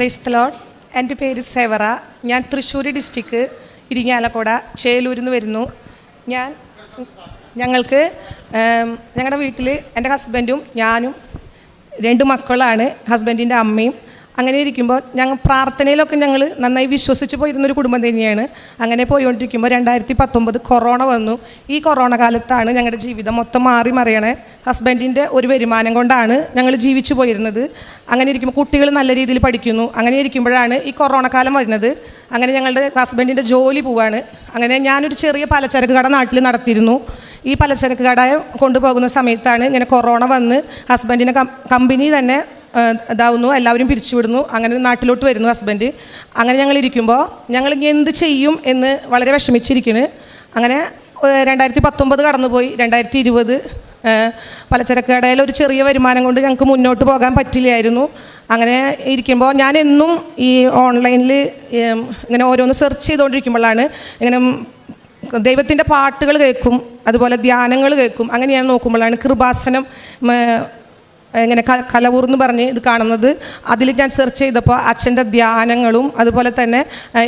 Price load എന്റെ പേര് സേവറ. ഞാൻ തൃശ്ശൂർ ഡിസ്ട്രിക്ട് ഇരിങ്ങാലക്കുട ചേലൂരിൽ നിന്ന് വരുന്നു. ഞാൻ ഞങ്ങൾക്ക് ഞങ്ങളുടെ വീട്ടിൽ എന്റെ ഹസ്ബൻഡും ഞാനും രണ്ട് മക്കളാണ്. ഹസ്ബൻഡിന്റെ അമ്മയും അങ്ങനെ ഇരിക്കുമ്പോൾ ഞങ്ങൾ പ്രാർത്ഥനയിലൊക്കെ ഞങ്ങൾ നന്നായി വിശ്വസിച്ച് പോയിരുന്നൊരു കുടുംബം തന്നെയാണ്. അങ്ങനെ പോയിക്കൊണ്ടിരിക്കുമ്പോൾ രണ്ടായിരത്തി പത്തൊമ്പത് കൊറോണ വന്നു. ഈ കൊറോണ കാലത്താണ് ഞങ്ങളുടെ ജീവിതം മൊത്തം മാറി മറിയണേ. ഹസ്ബൻഡിന്റെ ഒരു വരുമാനം കൊണ്ടാണ് ഞങ്ങൾ ജീവിച്ചു പോയിരുന്നത്. അങ്ങനെ ഇരിക്കുമ്പോൾ കുട്ടികൾ നല്ല രീതിയിൽ പഠിക്കുന്നു. അങ്ങനെ ഇരിക്കുമ്പോഴാണ് ഈ കൊറോണ കാലം വരുന്നത്. അങ്ങനെ ഞങ്ങളുടെ ഹസ്ബൻഡിന്റെ ജോലി പോവാണ്. അങ്ങനെ ഞാനൊരു ചെറിയ പലചരക്ക് കട നാട്ടിൽ നടത്തിയിരുന്നു. ഈ പലചരക്ക് കട കൊണ്ടുപോകുന്ന സമയത്താണ് ഇങ്ങനെ കൊറോണ വന്ന് ഹസ്ബൻഡിന്റെ കമ്പനി തന്നെ ഇതാവുന്നു എല്ലാവരും പിരിച്ചുവിടുന്നു അങ്ങനെ നാട്ടിലോട്ട് വരുന്നു ഹസ്ബൻഡ് അങ്ങനെ ഞങ്ങൾ ഇരിക്കുമ്പോൾ ഞങ്ങൾ ഇനി എന്ത് ചെയ്യും എന്ന് വളരെ വിഷമിച്ചിരിക്കുന്നു അങ്ങനെ രണ്ടായിരത്തി പത്തൊമ്പത് കടന്നുപോയി. രണ്ടായിരത്തി ഇരുപത് പലചരക്ക് കടയിൽ ഒരു ചെറിയ വരുമാനം കൊണ്ട് ഞങ്ങൾക്ക് മുന്നോട്ട് പോകാൻ പറ്റില്ലായിരുന്നു. അങ്ങനെ ഇരിക്കുമ്പോൾ ഞാൻ എന്നും ഈ ഓൺലൈനിൽ ഇങ്ങനെ ഓരോന്ന് സെർച്ച് ചെയ്തുകൊണ്ടിരിക്കുമ്പോഴാണ് ഇങ്ങനെ ദൈവത്തിന്റെ പാട്ടുകൾ കേൾക്കും അതുപോലെ ധ്യാനങ്ങൾ കേൾക്കും. അങ്ങനെ ഞാൻ നോക്കുമ്പോഴാണ് കൃപാസനം ഇങ്ങനെ കലവൂർന്ന് പറഞ്ഞ് ഇത് കാണുന്നത്. അതിൽ ഞാൻ സെർച്ച് ചെയ്തപ്പോൾ അച്ഛന്റെ ധ്യാനങ്ങളും അതുപോലെ തന്നെ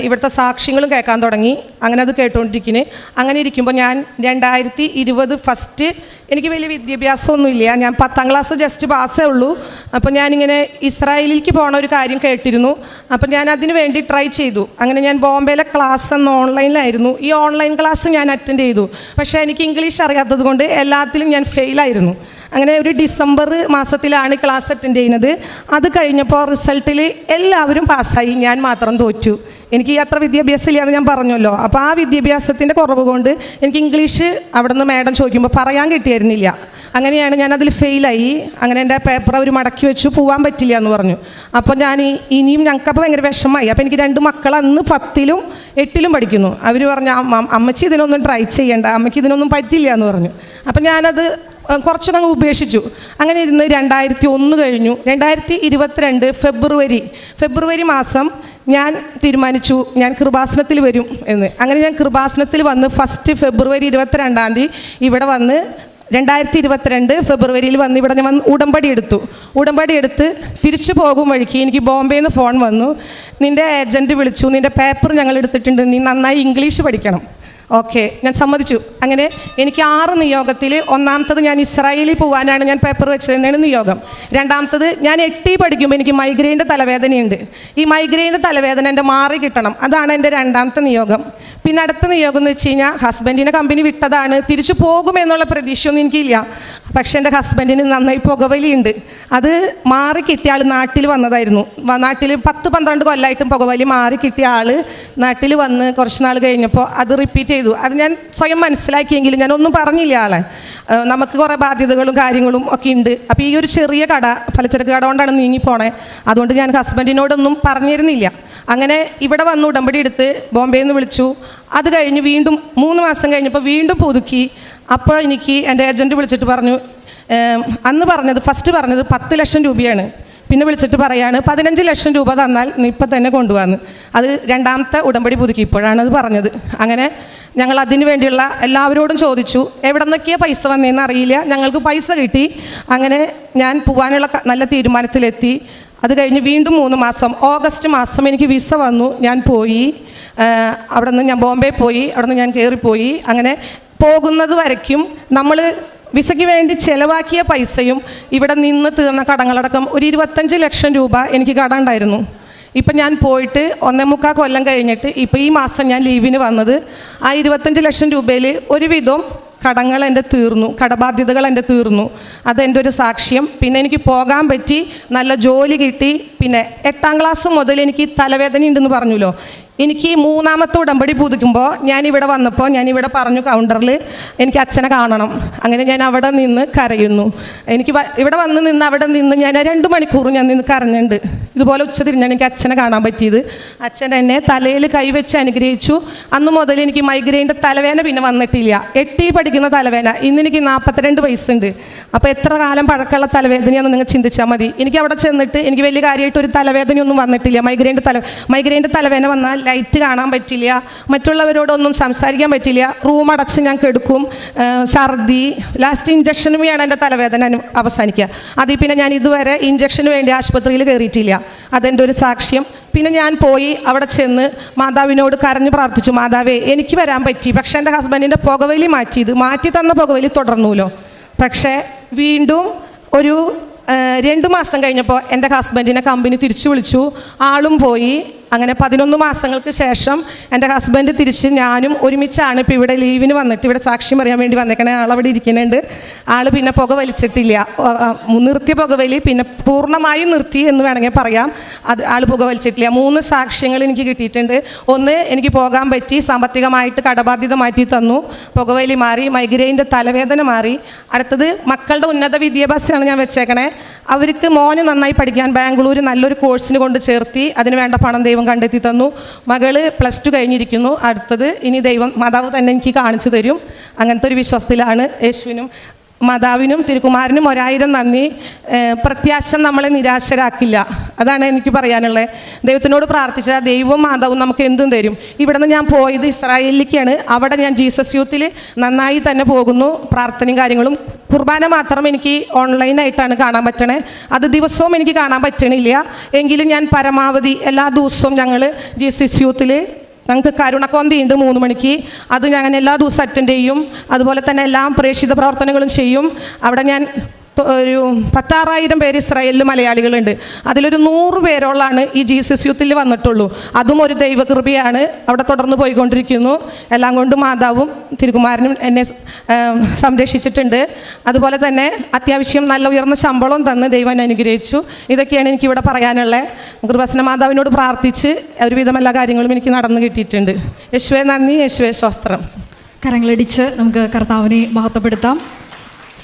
ഇവിടുത്തെ സാക്ഷ്യങ്ങളും കേൾക്കാൻ തുടങ്ങി. അങ്ങനെ അത് കേട്ടുകൊണ്ടിരിക്കുന്നു അങ്ങനെ ഇരിക്കുമ്പോൾ ഞാൻ രണ്ടായിരത്തി ഇരുപത് ഫസ്റ്റ് എനിക്ക് വലിയ വിദ്യാഭ്യാസമൊന്നുമില്ല. ഞാൻ പത്താം ക്ലാസ് ജസ്റ്റ് പാസ്സേ ഉള്ളൂ. അപ്പോൾ ഞാനിങ്ങനെ ഇസ്രായേലിലേക്ക് പോകണ ഒരു കാര്യം കേട്ടിരുന്നു. അപ്പോൾ ഞാൻ അതിന് വേണ്ടി ട്രൈ ചെയ്തു. അങ്ങനെ ഞാൻ ബോംബെയിലെ ക്ലാസ് എന്ന ഓൺലൈനിലായിരുന്നു ഈ ഓൺലൈൻ ക്ലാസ് ഞാൻ അറ്റൻഡ് ചെയ്തു. പക്ഷേ എനിക്ക് ഇംഗ്ലീഷ് അറിയാത്തത് കൊണ്ട് എല്ലാത്തിലും ഞാൻ ഫെയിലായിരുന്നു അങ്ങനെ ഒരു ഡിസംബർ മാസത്തിലാണ് ക്ലാസ് അറ്റൻഡ് ചെയ്യുന്നത്. അത് കഴിഞ്ഞപ്പോൾ റിസൾട്ടിൽ എല്ലാവരും പാസ്സായി. ഞാൻ മാത്രം തോറ്റു. എനിക്ക് അത്ര വിദ്യാഭ്യാസം ഇല്ലാന്ന് ഞാൻ പറഞ്ഞല്ലോ. അപ്പോൾ ആ വിദ്യാഭ്യാസത്തിന്റെ കുറവ് കൊണ്ട് എനിക്ക് ഇംഗ്ലീഷ് അവിടെ നിന്ന് മാഡം ചോദിക്കുമ്പോൾ പറയാൻ കിട്ടിയായിരുന്നില്ല അങ്ങനെയാണ് ഞാൻ അതിൽ ഫെയിലായി. അങ്ങനെ എന്റെ പേപ്പർ അവർ മടക്കി വെച്ചു. പോകാൻ പറ്റില്ല എന്ന് പറഞ്ഞു. അപ്പോൾ ഞാൻ ഇനിയും ഞങ്ങൾക്കപ്പോൾ ഭയങ്കര വിഷമമായി. അപ്പോൾ എനിക്ക് രണ്ട് മക്കൾ അന്ന് പത്തിലും എട്ടിലും പഠിക്കുന്നു. അവർ പറഞ്ഞു "അമ്മ- അമ്മച്ചി ഇതിനൊന്നും ട്രൈ ചെയ്യണ്ട. അമ്മയ്ക്ക് ഇതിനൊന്നും പറ്റില്ല എന്ന് പറഞ്ഞു. അപ്പോൾ ഞാനത് കുറച്ചൊക്കെ ഉപേക്ഷിച്ചു. അങ്ങനെ ഇരുന്ന് രണ്ടായിരത്തി ഒന്ന് കഴിഞ്ഞു. രണ്ടായിരത്തി ഇരുപത്തിരണ്ട് ഫെബ്രുവരി. ഫെബ്രുവരി മാസം ഞാൻ തീരുമാനിച്ചു ഞാൻ കൃപാസനത്തിൽ വരും എന്ന്. അങ്ങനെ ഞാൻ കൃപാസനത്തിൽ വന്ന് ഫസ്റ്റ് ഫെബ്രുവരി ഇരുപത്തിരണ്ടാം തീയതി ഇവിടെ വന്ന് രണ്ടായിരത്തി ഇരുപത്തിരണ്ട് ഫെബ്രുവരിയിൽ വന്ന് ഇവിടെ ഞാൻ വന്ന് ഉടമ്പടി എടുത്തു. ഉടമ്പടി എടുത്ത് തിരിച്ചു പോകും വഴിക്ക് എനിക്ക് ബോംബെയിൽ നിന്ന് ഫോൺ വന്നു. നിന്റെ ഏജന്റ് വിളിച്ചു നിന്റെ പേപ്പർ ഞങ്ങൾ എടുത്തിട്ടുണ്ട് നീ നന്നായി ഇംഗ്ലീഷ് പഠിക്കണം. ഓക്കെ ഞാൻ സമ്മതിച്ചു. അങ്ങനെ എനിക്ക് ആറ് നിയോഗത്തിൽ ഒന്നാമത്തത് ഞാൻ ഇസ്രായേലിൽ പോകാനാണ് ഞാൻ പേപ്പർ വെച്ചതാണ് നിയോഗം. രണ്ടാമത്തത് ഞാൻ എട്ടി പഠിക്കുമ്പോൾ എനിക്ക് മൈഗ്രെയിന്റെ തലവേദനയുണ്ട്. ഈ മൈഗ്രെയിന്റെ തലവേദന എന്റെ മാറി കിട്ടണം. അതാണ് എന്റെ രണ്ടാമത്തെ നിയോഗം. പിന്നെ അടുത്ത നിയോഗം എന്ന് വെച്ച് കഴിഞ്ഞാൽ ഹസ്ബൻഡിനെ കമ്പനി വിട്ടതാണ്. തിരിച്ചു പോകുമെന്നുള്ള പ്രതീക്ഷയൊന്നും എനിക്കില്ല. പക്ഷേ എന്റെ ഹസ്ബൻഡിന് നന്നായി പുകവലിയുണ്ട്. അത് മാറി കിട്ടിയ ആൾ നാട്ടിൽ വന്നതായിരുന്നു. നാട്ടിൽ പത്ത് പന്ത്രണ്ട് കൊല്ലമായിട്ടും പുകവലി മാറി കിട്ടിയ ആൾ നാട്ടിൽ വന്ന് കുറച്ച് നാൾ കഴിഞ്ഞപ്പോൾ അത് റിപ്പീറ്റ് ചെയ്തു. അത് ഞാൻ സ്വയം മനസ്സിലാക്കിയെങ്കിലും ഞാൻ ഒന്നും പറഞ്ഞില്ല ആളെ. നമുക്ക് കുറേ ബാധ്യതകളും കാര്യങ്ങളും ഒക്കെ ഉണ്ട്. അപ്പോൾ ഈ ഒരു ചെറിയ കട പലചരക്ക് കട കൊണ്ടാണ് നീങ്ങിപ്പോണേ അതുകൊണ്ട് ഞാൻ ഹസ്ബൻഡിനോടൊന്നും പറഞ്ഞിരുന്നില്ല. അങ്ങനെ ഇവിടെ വന്ന് ഉടമ്പടി എടുത്ത് ബോംബെയിൽ നിന്ന് വിളിച്ചു. അത് കഴിഞ്ഞ് വീണ്ടും മൂന്ന് മാസം കഴിഞ്ഞപ്പോൾ വീണ്ടും പുതുക്കി. അപ്പോൾ എനിക്ക് എന്റെ ഏജന്റ് വിളിച്ചിട്ട് പറഞ്ഞു അന്ന് പറഞ്ഞത് ഫസ്റ്റ് പറഞ്ഞത് പത്ത് ലക്ഷം രൂപയാണ്. പിന്നെ വിളിച്ചിട്ട് പറയാണ് പതിനഞ്ച് ലക്ഷം രൂപ തന്നാൽ ഇപ്പം തന്നെ കൊണ്ടുവന്ന്. അത് രണ്ടാമത്തെ ഉടമ്പടി പുതുക്കി ഇപ്പോഴാണ് അത് പറഞ്ഞത്. അങ്ങനെ ഞങ്ങൾ അതിനു വേണ്ടിയുള്ള എല്ലാവരോടും ചോദിച്ചു എവിടെ നിന്നൊക്കെയാണ് പൈസ വന്നതെന്ന് അറിയില്ല? ഞങ്ങൾക്ക് പൈസ കിട്ടി. അങ്ങനെ ഞാൻ പോകാനുള്ള നല്ല തീരുമാനത്തിലെത്തി. അത് കഴിഞ്ഞ് വീണ്ടും മൂന്ന് മാസം ഓഗസ്റ്റ് മാസം എനിക്ക് വിസ വന്നു ഞാൻ പോയി. അവിടെ നിന്ന് ഞാൻ ബോംബെ പോയി അവിടെ നിന്ന് ഞാൻ കയറിപ്പോയി അങ്ങനെ പോകുന്നത് വരയ്ക്കും. നമ്മൾ വിസയ്ക്ക് വേണ്ടി ചിലവാക്കിയ പൈസയും ഇവിടെ നിന്ന് തീർന്ന കടങ്ങളടക്കം ഒരു ഇരുപത്തഞ്ച് ലക്ഷം രൂപ എനിക്ക് കട ഉണ്ടായിരുന്നു. ഇപ്പം ഞാൻ പോയിട്ട് ഒന്നേ മുക്കാൽ കൊല്ലം കഴിഞ്ഞിട്ട് ഇപ്പം ഈ മാസം ഞാൻ ലീവിന് വന്നത്. ആ ഇരുപത്തഞ്ച് ലക്ഷം രൂപയിൽ ഒരുവിധം കടങ്ങൾ എന്റെ തീർന്നു. കടബാധ്യതകൾ എന്റെ തീർന്നു. അതെന്റെ ഒരു സാക്ഷ്യം. പിന്നെ എനിക്ക് പോകാൻ പറ്റി നല്ല ജോലി കിട്ടി. പിന്നെ എട്ടാം ക്ലാസ് മുതൽ എനിക്ക് തലവേദന ഉണ്ടെന്ന് പറഞ്ഞല്ലോ. എനിക്ക് ഈ മൂന്നാമത്തെ ഉടമ്പടി പുതുക്കുമ്പോൾ ഞാൻ ഇവിടെ വന്നപ്പോൾ ഞാൻ ഇവിടെ പറഞ്ഞു കൗണ്ടറിൽ എനിക്ക് അച്ഛനെ കാണണം. അങ്ങനെ ഞാൻ അവിടെ നിന്ന് കരയുന്നു. എനിക്ക് ഇവിടെ വന്ന് നിന്ന് അവിടെ നിന്ന് ഞാൻ രണ്ട് മണിക്കൂർ ഞാൻ നിന്ന് കരഞ്ഞുണ്ട്. ഇതുപോലെ ഉച്ച തിരിഞ്ഞാണ് എനിക്ക് അച്ഛനെ കാണാൻ പറ്റിയത്. അച്ഛൻ എന്നെ തലയിൽ കൈവച്ച് അനുഗ്രഹിച്ചു. അന്ന് മുതൽ എനിക്ക് മൈഗ്രെയിന്റെ തലവേന പിന്നെ വന്നിട്ടില്ല. എട്ടി പഠിക്കുന്ന തലവേന ഇന്ന് എനിക്ക് നാൽപ്പത്തിരണ്ട് വയസ്സുണ്ട്. അപ്പോൾ എത്ര കാലം പഴക്കമുള്ള തലവേദനയാണെന്ന് നിങ്ങൾ ചിന്തിച്ചാൽ മതി. എനിക്ക് അവിടെ ചെന്നിട്ട് എനിക്ക് വലിയ കാര്യമായിട്ട് ഒരു തലവേദനയൊന്നും വന്നിട്ടില്ല. മൈഗ്രെയിന്റെ തല മൈഗ്രെയിന്റെ തലവേന വന്നാൽ ലൈറ്റ് കാണാൻ പറ്റില്ല. മറ്റുള്ളവരോടൊന്നും സംസാരിക്കാൻ പറ്റില്ല. റൂം അടച്ച് ഞാൻ കെടുക്കും. ഛർദി. ലാസ്റ്റ് ഇഞ്ചക്ഷന് വേണം എന്റെ തലവേദന അവസാനിക്കുക. അതിൽ പിന്നെ ഞാൻ ഇതുവരെ ഇഞ്ചക്ഷന് വേണ്ടി ആശുപത്രിയിൽ കയറിയിട്ടില്ല. അതെന്റെ ഒരു സാക്ഷ്യം. പിന്നെ ഞാൻ പോയി അവിടെ ചെന്ന് മാതാവിനോട് കരഞ്ഞ് പ്രാർത്ഥിച്ചു. മാതാവേ എനിക്ക് വരാൻ പറ്റി. പക്ഷേ എന്റെ ഹസ്ബൻഡിന്റെ പുകവലി മാറ്റിയത്. മാറ്റി തന്ന പുകവലി തുടർന്നുല്ലോ പക്ഷേ വീണ്ടും ഒരു രണ്ട് മാസം കഴിഞ്ഞപ്പോൾ എന്റെ ഹസ്ബൻഡിനെ കമ്പനി തിരിച്ചു വിളിച്ചു. ആളും പോയി. അങ്ങനെ പതിനൊന്ന് മാസങ്ങൾക്ക് ശേഷം എന്റെ ഹസ്ബൻഡ് തിരിച്ച് ഞാനും ഒരുമിച്ചാണ് ഇപ്പോൾ ഇവിടെ ലീവിന് വന്നിട്ട് ഇവിടെ സാക്ഷ്യം അറിയാൻ വേണ്ടി വന്നേക്കണേ. ആളവിടെ ഇരിക്കുന്നുണ്ട്. ആൾ പിന്നെ പുക വലിച്ചിട്ടില്ല. നിർത്തിയ പുകവലി പിന്നെ പൂർണമായും നിർത്തി എന്ന് വേണമെങ്കിൽ പറയാം. അത് ആൾ പുക വലിച്ചിട്ടില്ല. മൂന്ന് സാക്ഷ്യങ്ങൾ എനിക്ക് കിട്ടിയിട്ടുണ്ട്. ഒന്ന് എനിക്ക് പോകാൻ പറ്റി സാമ്പത്തികമായിട്ട് കടബാധ്യത മാറ്റി തന്നു പുകവലി മാറി മൈഗ്രെയിന്റെ തലവേദന മാറി. അടുത്തത് മക്കളുടെ ഉന്നത വിദ്യാഭ്യാസമാണ് ഞാൻ വെച്ചേക്കണേ. അവർക്ക് മോന് നന്നായി പഠിക്കാൻ ബാംഗ്ലൂർ നല്ലൊരു കോഴ്സിന് കൊണ്ട് ചേർത്തി അതിന് വേണ്ട പണം ദൈവം കണ്ടെത്തി തന്നു. മകൾ പ്ലസ് ടു കഴിഞ്ഞിരിക്കുന്നു. അടുത്തത് ഇനി ദൈവം മാതാവ് തന്നെ എനിക്ക് കാണിച്ചു തരും. അങ്ങനത്തെ ഒരു വിശ്വാസത്തിലാണ് യേശുവിനും മാതാവിനും തിരുക്കുമാരനും ഒരായിരം നന്ദി. പ്രത്യാശ നമ്മളെ നിരാശരാക്കില്ല. അതാണ് എനിക്ക് പറയാനുള്ളത് ദൈവത്തിനോട് പ്രാർത്ഥിച്ചാൽ ദൈവവും മാതാവും നമുക്ക് എന്തും തരും. ഇവിടെ നിന്ന് ഞാൻ പോയത് ഇസ്രായേലിലേക്കാണ്. അവിടെ ഞാൻ ജീസസ് യൂത്തിൽ നന്നായി തന്നെ പോകുന്നു. പ്രാർത്ഥനയും കാര്യങ്ങളും കുർബാന മാത്രം എനിക്ക് ഓൺലൈനായിട്ടാണ് കാണാൻ പറ്റണേ. അത് ദിവസവും എനിക്ക് കാണാൻ പറ്റണില്ല. എങ്കിലും ഞാൻ പരമാവധി എല്ലാ ദിവസവും ഞങ്ങൾ ജീസസ് യൂത്തിൽ ഞങ്ങൾക്ക് കരുണക്കൊന്തിയുണ്ട് മൂന്ന് മണിക്ക്. അത് ഞാൻ എല്ലാ ദിവസവും അറ്റൻഡ് ചെയ്യും. അതുപോലെ തന്നെ എല്ലാ പ്രേക്ഷിത പ്രവർത്തനങ്ങളും ചെയ്യും. അവിടെ ഞാൻ ഒരു പത്താറായിരം പേര് ഇസ്രായേലിൽ മലയാളികളുണ്ട്. അതിലൊരു നൂറ് പേരോളാണ് ഈ ജീസസ് യൂത്തിൽ വന്നിട്ടുള്ളൂ. അതും ഒരു ദൈവകൃപയാണ്. അവിടെ തുടർന്ന് പോയിക്കൊണ്ടിരിക്കുന്നു. എല്ലാം കൊണ്ടും മാതാവും തിരുകുമാരനും എന്നെ സംരക്ഷിച്ചിട്ടുണ്ട്. അതുപോലെ തന്നെ അത്യാവശ്യം നല്ല ഉയർന്ന ശമ്പളം തന്ന് ദൈവം അനുഗ്രഹിച്ചു. ഇതൊക്കെയാണ് എനിക്കിവിടെ പറയാനുള്ളത്. കൃപസന മാതാവിനോട് പ്രാർത്ഥിച്ച് ഒരുവിധം എല്ലാ കാര്യങ്ങളും എനിക്ക് നടന്നു കിട്ടിയിട്ടുണ്ട്. യശുവെ നന്ദി. യശുവെ ശാസ്ത്രം കരങ്ങളടിച്ച് നമുക്ക് കർത്താവിനെ മഹത്വപ്പെടുത്താം.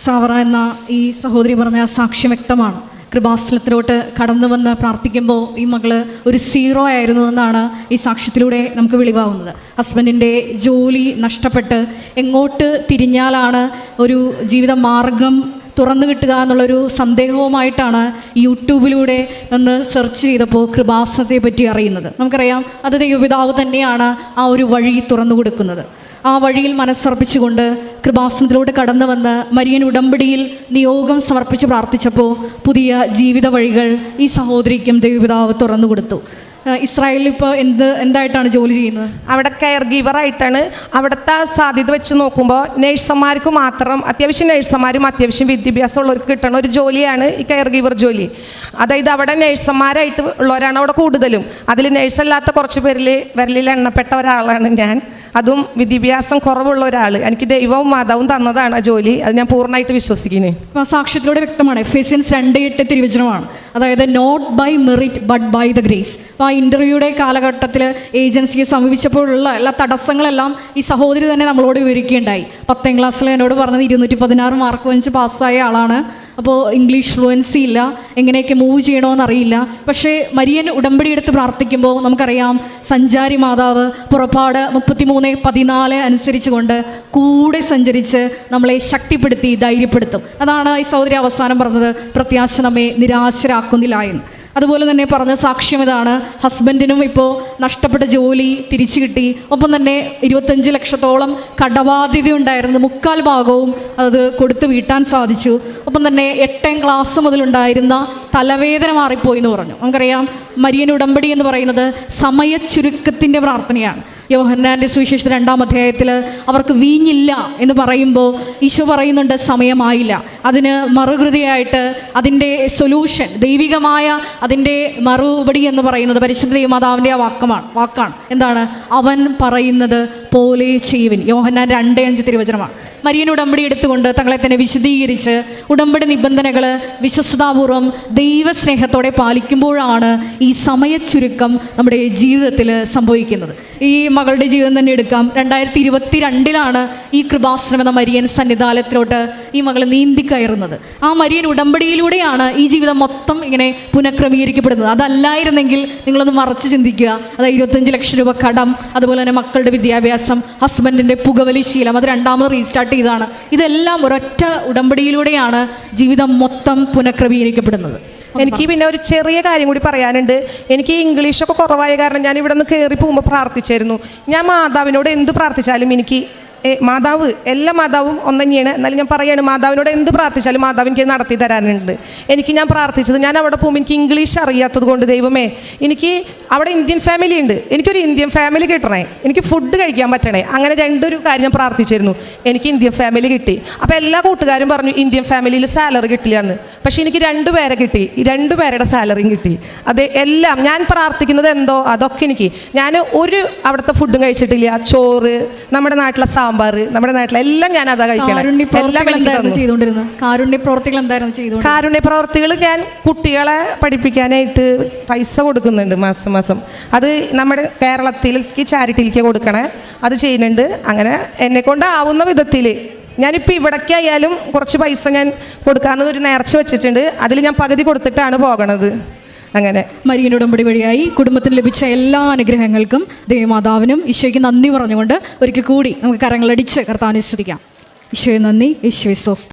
സാവറ എന്ന ഈ സഹോദരി പറഞ്ഞ സാക്ഷ്യം വ്യക്തമാണ്. കൃപാസ്ഥലത്തിലോട്ട് കടന്നു വന്ന് പ്രാർത്ഥിക്കുമ്പോൾ ഈ മകൾ ഒരു സീറോ ആയിരുന്നു എന്നാണ് ഈ സാക്ഷ്യത്തിലൂടെ നമുക്ക് വെളിവാകുന്നത് ഹസ്ബൻഡിന്റെ ജോലി നഷ്ടപ്പെട്ട് എങ്ങോട്ട് തിരിഞ്ഞാലാണ് ഒരു ജീവിത മാർഗം തുറന്നു കിട്ടുക എന്നുള്ളൊരു സന്ദേഹവുമായിട്ടാണ് യൂട്യൂബിലൂടെ ഒന്ന് സെർച്ച് ചെയ്തപ്പോൾ കൃപാസനത്തെ പറ്റി അറിയുന്നത്. നമുക്കറിയാം അത് ദൈവപിതാവ് തന്നെയാണ് ആ ഒരു വഴി തുറന്നു കൊടുക്കുന്നത്. ആ വഴിയിൽ മനസ്സർപ്പിച്ചുകൊണ്ട് കൃപാസനത്തിലൂടെ കടന്നു വന്ന് മരിയൻ ഉടമ്പടിയിൽ നിയോഗം സമർപ്പിച്ച് പ്രാർത്ഥിച്ചപ്പോൾ പുതിയ ജീവിത വഴികൾ ഈ സഹോദരിക്കും ദൈവപിതാവ് തുറന്നു കൊടുത്തു. ഇസ്രായേലിൽ ഇപ്പോൾ എന്ത് എന്തായിട്ടാണ് ജോലി ചെയ്യുന്നത്? അവിടെ കെയർ ഗീവറായിട്ടാണ് അവിടുത്തെ സാധ്യത വെച്ച് നോക്കുമ്പോൾ നേഴ്സന്മാർക്ക് മാത്രം അത്യാവശ്യം നേഴ്സന്മാരും അത്യാവശ്യം വിദ്യാഭ്യാസം ഉള്ളവർക്ക് കിട്ടണ ഒരു ജോലിയാണ് ഈ കെയർ ഗീവർ ജോലി. അതായത് അവിടെ നേഴ്സന്മാരായിട്ട് ഉള്ളവരാണ് അവിടെ കൂടുതലും. അതിൽ നേഴ്സല്ലാത്ത കുറച്ച് പേരിൽ വിരലിൽ എണ്ണപ്പെട്ട ഒരാളാണ് ഞാൻ. അതും വിദ്യാഭ്യാസം കുറവുള്ള ഒരാൾ എനിക്ക് ദൈവവും മാതാവും തന്നതാണ് ആ ജോലി. അത് ഞാൻ പൂർണമായിട്ട് വിശ്വസിക്കുന്നത് സാക്ഷ്യത്തിലൂടെ വ്യക്തമാണ്. എഫേസിയൻസ് രണ്ട് എട്ട് തിരുവചനമാണ്. അതായത് not by merit but by the grace അപ്പോൾ ആ ഇന്റർവ്യൂയുടെ കാലഘട്ടത്തിൽ ഏജൻസിയെ സമീപിച്ചപ്പോഴുള്ള എല്ലാ തടസ്സങ്ങളെല്ലാം ഈ സഹോദരി തന്നെ നമ്മളോട് വിവരിക്കുകയുണ്ടായി. പത്താം ക്ലാസ്സിൽ എന്നോട് പറഞ്ഞത് ഇരുന്നൂറ്റി പതിനാറ് മാർക്ക് വെച്ച് പാസ്സായ ആളാണ്. അപ്പോൾ ഇംഗ്ലീഷ് ഫ്ലുവൻസി ഇല്ല. എങ്ങനെയൊക്കെ മൂവ് ചെയ്യണമെന്ന് അറിയില്ല പക്ഷേ മരിയൻ ഉടമ്പടി എടുത്ത് പ്രാർത്ഥിക്കുമ്പോൾ നമുക്കറിയാം സഞ്ചാരി മാതാവ് പുറപ്പാട് മുപ്പത്തിമൂന്ന് പതിനാല് അനുസരിച്ചുകൊണ്ട് കൂടെ സഞ്ചരിച്ച് നമ്മളെ ശക്തിപ്പെടുത്തി ധൈര്യപ്പെടുത്തും. അതാണ് ഈ സൗദരി അവസാനം പറഞ്ഞത് പ്രത്യാശ നമ്മെ നിരാശരാക്കുന്നില്ല എന്ന്. അതുപോലെ തന്നെ പറഞ്ഞ സാക്ഷ്യം ഇതാണ്. ഹസ്ബൻഡിനും ഇപ്പോൾ നഷ്ടപ്പെട്ട ജോലി തിരിച്ചു കിട്ടി. ഒപ്പം തന്നെ ഇരുപത്തഞ്ച് ലക്ഷത്തോളം കടബാധ്യത ഉണ്ടായിരുന്നു. മുക്കാൽ ഭാഗവും അത് കൊടുത്തു വീട്ടാൻ സാധിച്ചു. ഒപ്പം തന്നെ എട്ടാം ക്ലാസ് മുതലുണ്ടായിരുന്ന തലവേദന മാറിപ്പോയി എന്ന് പറഞ്ഞു. നമുക്കറിയാം മരിയൻ ഉടമ്പടി എന്ന് പറയുന്നത് സമയച്ചുരുക്കത്തിന്റെ പ്രാർത്ഥനയാണ്. യോഹന്നാന്റെ സുവിശേഷ രണ്ടാം അധ്യായത്തിൽ അവർക്ക് വീഞ്ഞില്ല എന്ന് പറയുമ്പോൾ ഈശോ പറയുന്നുണ്ട് സമയമായില്ല. അതിന് മറുകൃതിയായിട്ട് അതിന്റെ സൊല്യൂഷൻ ദൈവികമായ അതിന്റെ മറുപടി എന്ന് പറയുന്നത് പരിശുദ്ധ ദൈവമാതാവിന്റെ ആ വാക്കമാണ് വാക്കാണ്. എന്താണ്? അവൻ പറയുന്നത് പോലെ ചെയ്യുവിൻ. യോഹന്നാൻ രണ്ട് അഞ്ച് തിരുവചനമാണ്. മരിയൻ ഉടമ്പടി എടുത്തുകൊണ്ട് തങ്ങളെ തന്നെ വിശദീകരിച്ച് ഉടമ്പടി നിബന്ധനകൾ വിശ്വസ്താപൂർവം ദൈവസ്നേഹത്തോടെ പാലിക്കുമ്പോഴാണ് ഈ സമയച്ചുരുക്കം നമ്മുടെ ജീവിതത്തിൽ സംഭവിക്കുന്നത്. ഈ മകളുടെ ജീവിതം തന്നെ എടുക്കാം. രണ്ടായിരത്തി ഇരുപത്തി രണ്ടിലാണ് ഈ കൃപാശ്രമം മരിയൻ സന്നിധാനത്തിലോട്ട് ഈ മകൾ നീന്തി കയറുന്നത്. ആ മരിയൻ ഉടമ്പടിയിലൂടെയാണ് ഈ ജീവിതം മൊത്തം ഇങ്ങനെ പുനഃക്രമീകരിക്കപ്പെടുന്നത്. അതല്ലായിരുന്നെങ്കിൽ നിങ്ങളൊന്ന് മറച്ച് ചിന്തിക്കുക. അതായത് ഇരുപത്തഞ്ച് ലക്ഷം രൂപ കടം അതുപോലെ തന്നെ മക്കളുടെ വിദ്യാഭ്യാസം ഹസ്ബൻഡിന്റെ പുകവലി ശീലം അത് രണ്ടാമത് റീസ്റ്റാർട്ട് ചെയ്താണ് ഇതെല്ലാം ഒരൊറ്റ ഉടമ്പടിയിലൂടെയാണ് ജീവിതം മൊത്തം പുനഃക്രമീകരിക്കപ്പെടുന്നത്. എനിക്ക് പിന്നെ ഒരു ചെറിയ കാര്യം കൂടി പറയാനുണ്ട്. എനിക്ക് ഇംഗ്ലീഷൊക്കെ കുറവായ കാരണം ഞാൻ ഇവിടെ നിന്ന് കയറി പോകുമ്പോൾ പ്രാർത്ഥിച്ചായിരുന്നു. ഞാൻ മാതാവിനോട് എന്ത് പ്രാർത്ഥിച്ചാലും എനിക്ക് മാതാവ് എല്ലാ മാതാവും ഒന്ന് തന്നെയാണ് എന്നാലും ഞാൻ പറയുകയാണ് മാതാവിനോട് എന്ത് പ്രാർത്ഥിച്ചാലും മാതാവ് എനിക്ക് നടത്തി തരാനുണ്ട് എനിക്ക് ഞാൻ പ്രാർത്ഥിച്ചത് ഞാൻ അവിടെ പോകുമ്പോൾ എനിക്ക് ഇംഗ്ലീഷ് അറിയാത്തത് കൊണ്ട് ദൈവമേ എനിക്ക് അവിടെ ഇന്ത്യൻ ഫാമിലി ഉണ്ട്. എനിക്കൊരു ഇന്ത്യൻ ഫാമിലി കിട്ടണേ. എനിക്ക് ഫുഡ് കഴിക്കാൻ പറ്റണേ. അങ്ങനെ രണ്ടൊരു കാര്യം ഞാൻ പ്രാർത്ഥിച്ചിരുന്നു. എനിക്ക് ഇന്ത്യൻ ഫാമിലി കിട്ടി. അപ്പോൾ എല്ലാ കൂട്ടുകാരും പറഞ്ഞു ഇന്ത്യൻ ഫാമിലിയിൽ സാലറി കിട്ടില്ല എന്ന് പക്ഷേ എനിക്ക് രണ്ട് പേരെ കിട്ടി. രണ്ട് പേരുടെ സാലറിയും കിട്ടി. അത് എല്ലാം ഞാൻ പ്രാർത്ഥിക്കുന്നത് എന്തോ? അതൊക്കെ എനിക്ക്. ഞാൻ ഒരു അവിടുത്തെ ഫുഡും കഴിച്ചിട്ടില്ല. ചോറ് നമ്മുടെ നാട്ടിലെ സാമ്പാർ നമ്മുടെ നാട്ടിലെ എല്ലാം ഞാൻ അതാ കഴിക്കണം കാരുണ്യ പ്രവർത്തികൾ ഞാൻ കുട്ടികളെ പഠിപ്പിക്കാനായിട്ട് പൈസ കൊടുക്കുന്നുണ്ട് മാസം മാസം. അത് നമ്മുടെ കേരളത്തിലേക്ക് ചാരിറ്റിയിലേക്ക് കൊടുക്കണേ. അത് ചെയ്യുന്നുണ്ട്. അങ്ങനെ എന്നെ കൊണ്ടാവുന്ന വിധത്തിൽ ഞാനിപ്പോൾ ഇവിടേക്കായാലും കുറച്ച് പൈസ ഞാൻ കൊടുക്കാമെന്ന് ഒരു നേർച്ച വെച്ചിട്ടുണ്ട്. അതിൽ ഞാൻ പകുതി കൊടുത്തിട്ടാണ് പോകണത്. അങ്ങനെ. മരിയന്റെ ഉടമ്പടി വഴിയായി കുടുംബത്തിന് ലഭിച്ച എല്ലാ അനുഗ്രഹങ്ങൾക്കും ദേവമാതാവിനും ഈശോയ്ക്ക് നന്ദി പറഞ്ഞുകൊണ്ട് ഒരിക്കൽ കൂടി നമുക്ക് കരങ്ങളടിച്ച് കർത്താവിനെ ഈശോയെ നന്ദി ഈശോയെ സ്വസ്തി